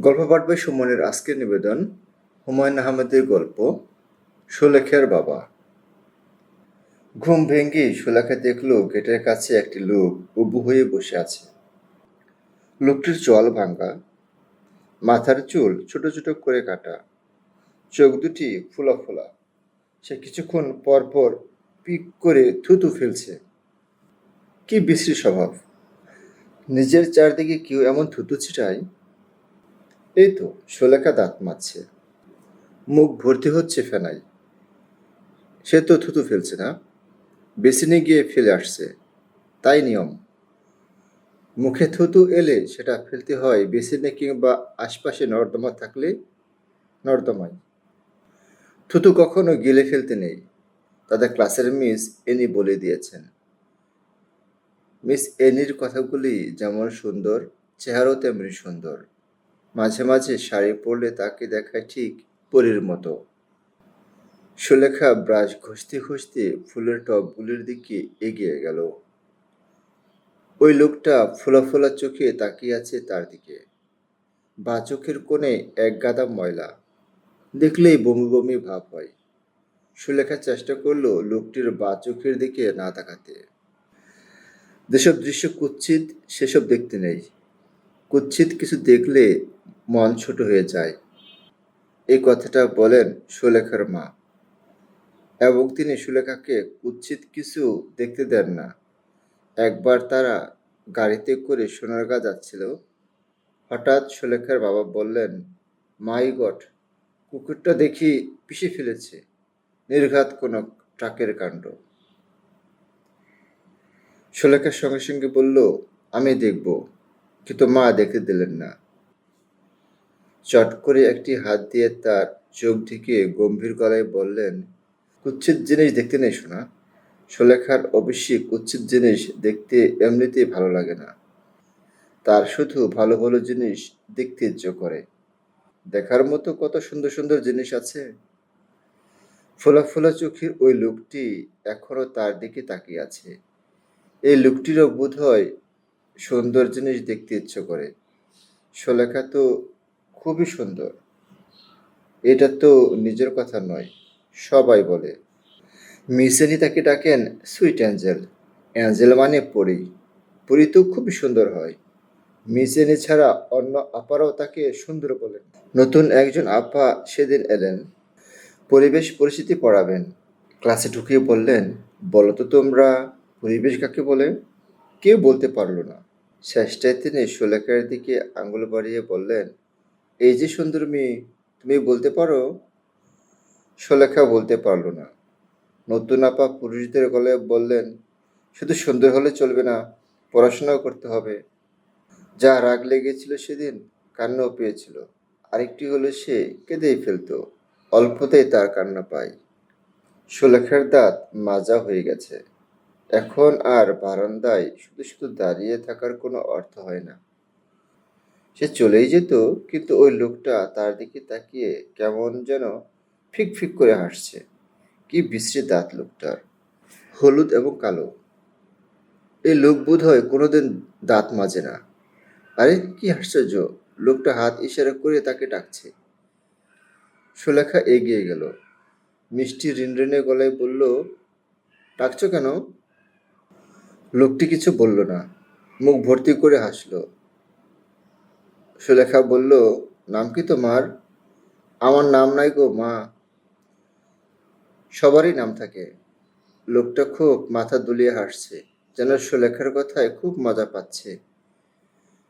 গল্প পাঠ বই সুমনের আজকের নিবেদন, হুমায়ুন আহমেদের গল্প, সুলেখার বাবা। ঘুম ভেঙে সুলেখা দেখল গেটের কাছে একটি লোক উবু হয়ে বসে আছে। লোকটির চল ভাঙ্গা মাথার চুল ছোট ছোট করে কাটা, চোখ দুটি ফোলা ফোলা। সে কিছুক্ষণ পর পর পিক করে থুতু ফেলছে। কি বিশ্রী স্বভাব। নিজের চারদিকে কেউ এমন থুতু ছিটায় এই তো সুলেখা দাঁত মারছে মুখ ভর্তি হচ্ছে ফেনাই। সে তো থুতু ফেলছে না। বেসিনে গিয়ে ফেলে আসছে। তাই নিয়ম। মুখে থুতু এলে সেটা ফেলতে হয় বেসিনে কিংবা আশপাশে নর্দমা থাকলে নর্দমায়। থুতু কখনো গিলে ফেলতে নেই। তাদের ক্লাসের মিস এনি বলে দিয়েছেন। মিস এনির কথাগুলি যেমন সুন্দর, চেহারাও তেমনি সুন্দর। মাঝে মাঝে শাড়ি পরলে তাকে দেখায় ঠিক পরীর মতো। সুলেখা ব্রাশ ঘষতে ঘষতে ফুলের টবগুলির দিকে এগিয়ে গেল। ওই লোকটা ফোলা ফোলা চোখে তাকিয়ে আছে তার দিকে। বা চোখের কোণে এক গাদা ময়লা। দেখলেই বমি বমি ভাব হয়। সুলেখা চেষ্টা করল লোকটির বা চোখের দিকে না তাকাতে। যেসব দৃশ্য কুৎসিত, সেসব দেখতে নেই। কুৎসিত কিছু দেখলে মন ছোট হয়ে যায়। এই কথাটা বলেন সুলেখার মা। এবং তিনি সুলেখাকে কুৎসিত কিছু দেখতে দেন না। একবার তারা গাড়িতে করে সোনারগা যাচ্ছিল। হঠাৎ সুলেখার বাবা বললেন, মাই গট কুকুরটা দেখি পিষে ফেলেছে। নির্ঘাত কোনো ট্রাকের কাণ্ড। সুলেখার সঙ্গে সঙ্গে বলল, আমি দেখব। কিন্তু মা দেখতে দিলেন না। চট করে একটি হাত দিয়ে তার চোখ ঢেকে গম্ভীর গলায় বললেন কুচ্ছিত জিনিস দেখতে নেই শোনা সুলেখার অবশ্যই কুচ্ছিত জিনিস দেখতে এমনিতেই ভালো লাগে না। তার শুধু ভালো ভালো জিনিস দেখতে ইচ্ছে করে। দেখার মতো কত সুন্দর সুন্দর জিনিস আছে? ফোলা ফোলা চোখের ওই লোকটি এখনও তার দিকে তাকিয়ে আছে। এই লোকটিরও বোধ হয় সুন্দর জিনিস দেখতে ইচ্ছে করে। সুলেখা তো খুবই সুন্দর। এটা তো নিজের কথা নয়, সবাই বলে। মিসেনি তাকে ডাকেন সুইট অ্যাঞ্জেল। অ্যাঞ্জেল মানে পরি। পরি তো খুবই সুন্দর হয়। মিসেনি ছাড়া অন্য আপারাও তাকে সুন্দর বলেন নতুন একজন আপা সেদিন এলেন। পরিবেশ পরিস্থিতি পড়াবেন। ক্লাসে ঢুকিয়ে বললেন, বলো তো তোমরা, পরিবেশ কাকে বলে? কেউ বলতে পারল না। শেষটায় তিনি সুলেখার দিকে আঙুল বাড়িয়ে বললেন এই যে সুন্দর মেয়ে, তুমি বলতে পারো? সুলেখা বলতে পারল না। নতুন আপা পুরুষদের গলায় বললেন, শুধু সুন্দর হলে চলবে না, পড়াশোনাও করতে হবে। যা রাগ লেগেছিল সেদিন কান্নাও পেয়েছিল। আরেকটি হলো সে কেঁদেই ফেলতো, অল্পতেই তার কান্না পায়। সুলেখার দাঁত মাজা হয়ে গেছে। এখন আর বারান্দায় শুধু শুধু দাঁড়িয়ে থাকার কোনো অর্থ হয় না। সে চলেই যেত, কিন্তু ওই লোকটা তার দিকে তাকিয়ে কেমন যেন ফিক ফিক করে হাসছে। কি বিশ্রী দাঁত লোকটার, হলুদ এবং কালো। এই লোক বোধ হয় কোনোদিন দাঁত মাজে না। আরে, কি আশ্চর্য, লোকটা হাত ইশারা করে তাকে ডাকছে। সুলেখা এগিয়ে গেল। মিষ্টি রিনরিনে গলায় বলল, ডাকছো কেন? লোকটি কিছু বলল না, মুখ ভর্তি করে হাসলো। সুলেখা বলল, নাম কি তোমার? আমার নাম নাই গো, মা। সবারই নাম থাকে। লোকটা খুব মাথা দুলিয়ে হাসছে, যেন সুলেখার কথায় খুব মজা পাচ্ছে।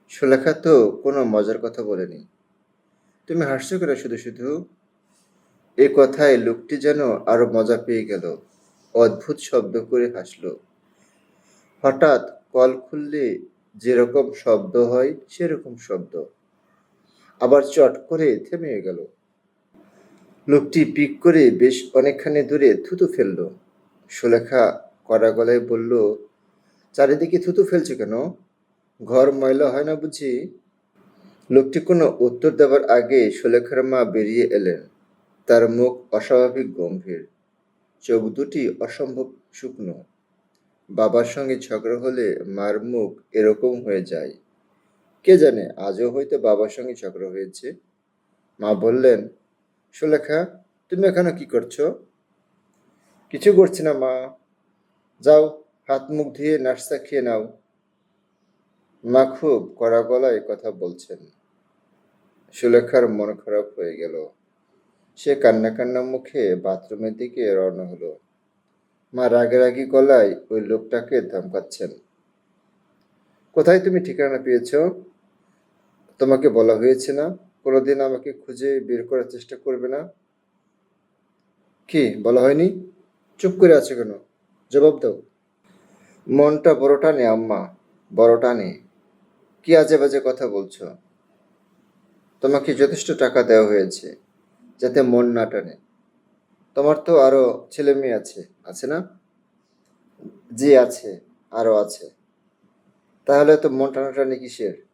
সুলেখা তো কোনো মজার কথা বলেনি। তুমি হাসছো কেন শুধু শুধু? এই কথায় লোকটি যেন আরও মজা পেয়ে গেল। অদ্ভুত শব্দ করে হাসলো। হঠাৎ কল খুললে যেরকম শব্দ হয়, সেরকম শব্দ। আবার চট করে থেমে গেল। লোকটি পিক করে বেশ অনেকখানি দূরে থুতু ফেলল। সুলেখা কড়া গলায় বলল, চারিদিকে থুতু ফেলছে কেন? ঘর ময়লা হয় না বুঝি? লোকটি কোনো উত্তর দেওয়ার আগে সুলেখার মা বেরিয়ে এলেন। তার মুখ অস্বাভাবিক গম্ভীর, চোখ দুটি অসম্ভব শুকনো। বাবার সঙ্গে ঝগড়া হলে মার মুখ এরকম হয়ে যায়। কে জানে, আজও হয়তো বাবার সঙ্গে ঝগড়া হয়েছে। মা বললেন, সুলেখা, তুমি এখানে কি করছ? কিছু করছি না, মা। যাও, হাত মুখ ধুয়ে নাস্তা খেয়ে নাও। মা খুব কড়া গলায় কথা বলছেন। সুলেখার মন খারাপ হয়ে গেল। সে কান্না কান্না মুখে বাথরুমের দিকে রওনা হলো। মা রাগে রাগি গলায় ওই লোকটাকে ধমকাচ্ছেন। কোথায় তুমি ঠিকানা পেয়েছ? তোমাকে বলা হয়েছে না, কোনোদিন আমাকে খুঁজে বের করার চেষ্টা করবে না। কি, বলা হয়নি? চুপ করে আছে কেন? জবাব দাও। মনটা বড় টানে, আম্মা, বড় টানে। কি আজে বাজে কথা বলছো? তোমাকে যথেষ্ট টাকা দেওয়া হয়েছে, যাতে মন না টানে। তোমার তো আরও ছেলে মেয়ে আছে আছে না? জি, আছে, আরও আছে। তাহলে তো মন টানাটানি কিসের?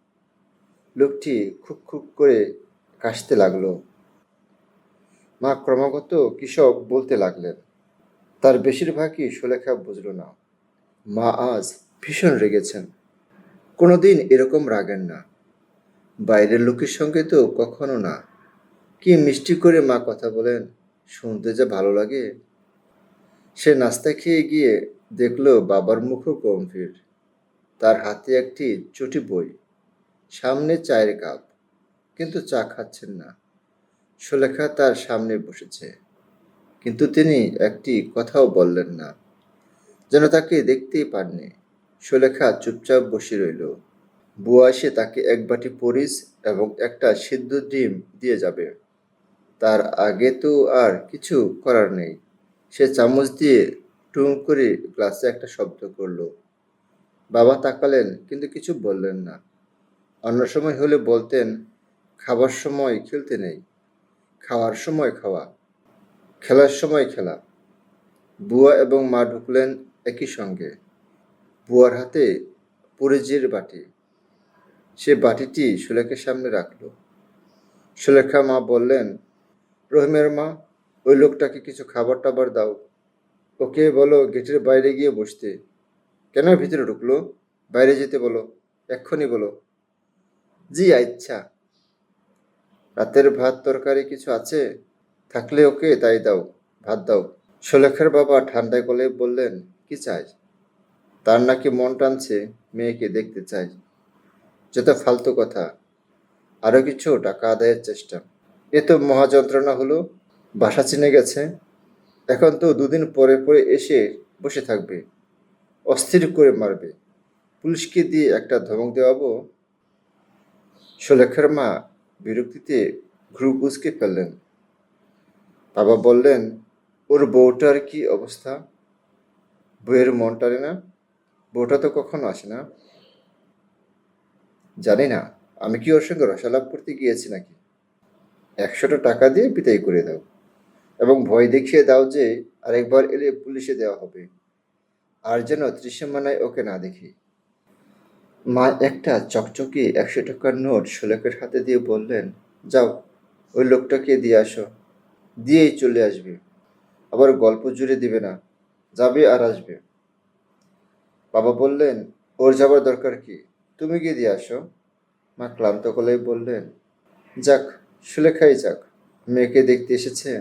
লোকটি খুব খুব করে কাশতে লাগল। মা ক্রমাগত কৃষক বলতে লাগলেন, তার বেশিরভাগই সুলেখা বুঝল না। মা আজ ভীষণ রেগেছেন। কোনোদিন এরকম রাগেন না। বাইরের লোকের সঙ্গে তো কখনো না। কি মিষ্টি করে মা কথা বলেন, শুনতে যে ভালো লাগে। সে নাস্তা খেয়ে গিয়ে দেখল বাবার মুখও গম্ভীর। তার হাতে একটি চটি বই। সামনে চায়ের কাপ, কিন্তু চা খাচ্ছেন না। সুলেখা তার সামনে বসেছে, কিন্তু তিনি একটি কথাও বললেন না। যেন তাকে দেখতেই পাননি, সুলেখা চুপচাপ বসে রইল। বুয়া এসে তাকে এক বাটি পরিস এবং একটা সিদ্ধ ডিম দিয়ে যাবে। তার আগে তো আর কিছু করার নেই। সে চামচ দিয়ে টুম করে গ্লাসে একটা শব্দ করল। বাবা তাকালেন, কিন্তু কিছু বললেন না। অন্য সময় হলে বলতেন, খাবার সময় খেলতে নেই। খাওয়ার সময় খাওয়া। খেলার সময় খেলা। বুয়া এবং মা ঢুকলেন একই সঙ্গে। বুয়ার হাতে পরিজির বাটি। সে বাটিটি সুলেখার সামনে রাখল। সুলেখা মা বললেন, রহিমের মা, ওই লোকটাকে কিছু খাবার টাবার দাও। ওকে বলো গেটের বাইরে গিয়ে বসতে। কেন ভিতরে ঢুকলো? বাইরে যেতে বলো। এক্ষুনি বলো। জি আচ্ছা। রাতের ভাত, তরকারি কিছু আছে? থাকলে ওকে তাই দাও, ভাত দাও। সুলেখার বাবা ঠান্ডায় গলে বললেন, কি চাই? তার নাকি মন টানছে, মেয়েকে দেখতে চাই। যত ফালতু কথা। আরও কিছু টাকা আদায়ের চেষ্টা। এ তো মহাযন্ত্রণা হলো, বাসা চিনে গেছে। এখন তো দুদিন পরে পরে এসে বসে থাকবে। অস্থির করে মারবে। পুলিশকে দিয়ে একটা ধমক দেওয়াবো? সুলেখার মা বিরক্তিতে ঘুরু কুচকে ফেললেন। বাবা বললেন, ওর বউটার কি অবস্থা? বউয়ের মন টানে না? বউটা তো কখনো আসে না? জানি না, আমি কি ওর সঙ্গে রসালাপ করতে গিয়েছি নাকি? একশোটা টাকা দিয়ে পিতাই করে দাও এবং ভয় দেখিয়ে দাও যে আরেকবার এলে পুলিশে দেওয়া হবে। আর যেন ত্রিসীমানায় ওকে না দেখি। মা একটা চকচকে একশো টাকার নোট সুলেখের হাতে দিয়ে বললেন, যাও, ওই লোকটাকে দিয়ে আসো, দিয়েই চলে আসবে। আবার গল্প জুড়ে দিবে না, যাবে আর আসবে। বাবা বললেন, ওর যাবার দরকার কি? তুমি গিয়ে দিয়ে আসো। মা ক্লান্ত গলায় বললেন, যাক সুলেখাই যাক, মেয়েকে দেখতে এসেছে।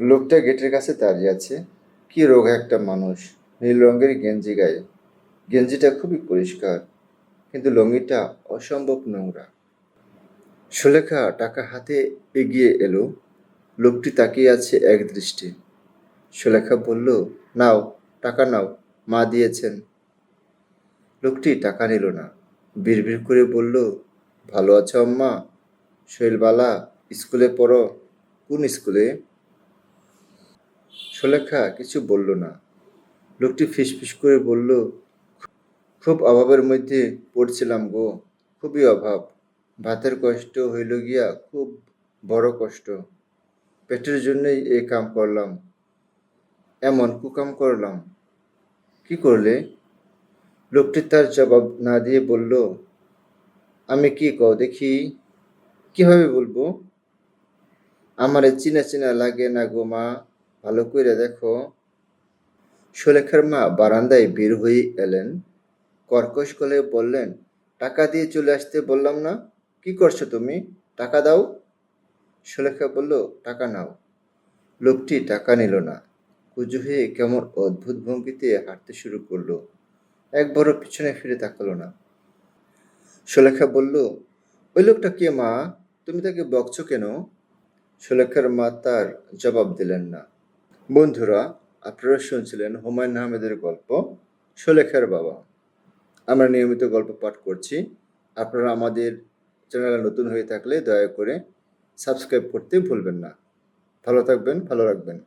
লোকটা গেটের কাছে দাঁড়িয়ে আছে। কি রোগ একটা মানুষ, নীল রঙের গেঞ্জি গায়ে। গেঞ্জিটা খুবই পরিষ্কার। কিন্তু লঙ্গিটা অসম্ভব নোংরা। সুলেখা টাকা হাতে এগিয়ে এলো। লোকটি তাকিয়ে আছে এক দৃষ্টি। সুলেখা বলল, নাও, টাকা নাও, মা দিয়েছেন। লোকটি টাকা নিল না। বিড়বিড় করে বলল, ভালো আছো আম্মা? শৈলবালা, স্কুলে পড়ো? কোন স্কুলে? সুলেখা কিছু বলল না। লোকটি ফিসফিস করে বলল খুব অভাবের মধ্যে পড়ছিলাম গো, খুবই অভাব। ভাতের কষ্ট হইল গিয়া খুব বড় কষ্ট। পেটের জন্যই এই কাম করলাম। এমন কুকাম করলাম। কি করলে? লোকটি তার জবাব না দিয়ে বলল, আমি কি কও দেখি, কীভাবে বলব? আমার চিনা চিনা লাগে না গো মা, ভালো করে দেখো। সুলেখার মা বারান্দায় বের হয়ে এলেন। কর্কশ গলায় বললেন, টাকা দিয়ে চলে আসতে বললাম না? কি করছ তুমি? টাকা দাও? সুলেখা বলল, টাকা নাও। লোকটি টাকা নিল না। কুজু হয়ে কেমন অদ্ভুত ভঙ্গিতে হাঁটতে শুরু করল। একবারও পিছনে ফিরে তাকালো না। সুলেখা বলল, ওই লোকটা কে মা? তুমি তাকে বকছো কেন? সুলেখার মা তার জবাব দিলেন না। বন্ধুরা, আপনারা শুনছিলেন হুমায়ুন আহমেদের গল্প? সুলেখার বাবা। আমরা নিয়মিত গল্প পাঠ করছি। আপনারা আমাদের চ্যানেলে নতুন হয়ে থাকলে দয়া করে সাবস্ক্রাইব করতে ভুলবেন না। ভালো থাকবেন, ভালো রাখবেন।